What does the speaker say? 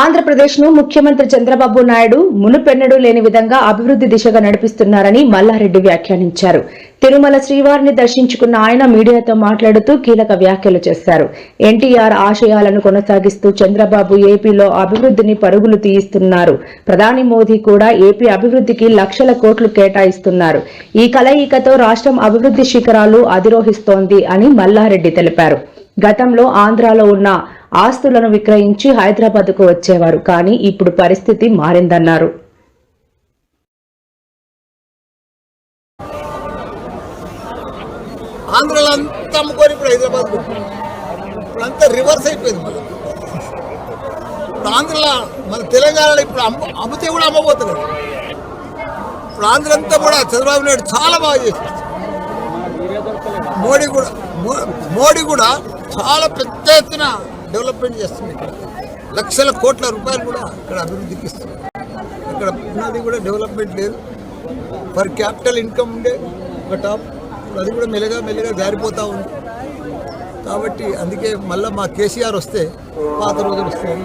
ఆంధ్రప్రదేశ్ను ముఖ్యమంత్రి చంద్రబాబు నాయుడు మునుపెన్నడూ లేని విధంగా అభివృద్ది దిశగా నడిపిస్తున్నారని మల్లారెడ్డి వ్యాఖ్యానించారు. తిరుమల శ్రీవారిని దర్శించుకున్న ఆయన మీడియాతో మాట్లాడుతూ కీలక వ్యాఖ్యలు చేశారు. ఎన్టీఆర్ ఆశయాలను కొనసాగిస్తూ చంద్రబాబు ఏపీలో అభివృద్ధిని పరుగులు తీయిస్తున్నారు. ప్రధాని మోదీ కూడా ఏపీ అభివృద్ధికి లక్షల కోట్లు కేటాయిస్తున్నారు. ఈ కలయికతో రాష్ట్రం అభివృద్ధి శిఖరాలు అధిరోహిస్తోంది అని మల్లారెడ్డి తెలిపారు. గతంలో ఆంధ్రాలో ఉన్న ఆస్తులను విక్రయించి హైదరాబాద్కు వచ్చేవారు కానీ ఇప్పుడు పరిస్థితి మారిందన్నారు. ఆంధ్రాలో అంతా అమ్ముకొని ఇప్పుడు హైదరాబాద్ ఇప్పుడు అంతా రివర్స్ అయిపోయింది మళ్ళీ. ఇప్పుడు ఆంధ్రలో మన తెలంగాణలో ఇప్పుడు అమ్ము అమ్మితే కూడా అమ్మబోతున్నారు. ఇప్పుడు ఆంధ్ర అంతా కూడా చంద్రబాబు నాయుడు చాలా బాగా చేశారు మోడీ కూడా మోడీ కూడా చాలా పెద్ద ఎత్తున డెవలప్మెంట్ చేస్తుంది ఇక్కడ. లక్షల కోట్ల రూపాయలు కూడా ఇక్కడ అభివృద్ధికి ఇస్తుంది. ఇక్కడ ఉన్నది కూడా డెవలప్మెంట్ లేదు. పర్ క్యాపిటల్ ఇన్కమ్ ఉండే ఒక టాప్ అది కూడా మెల్లగా మెల్లగా జారిపోతూ ఉంది. కాబట్టి అందుకే మళ్ళీ మా కేసీఆర్ వస్తే పాత రోజులు వస్తాయి.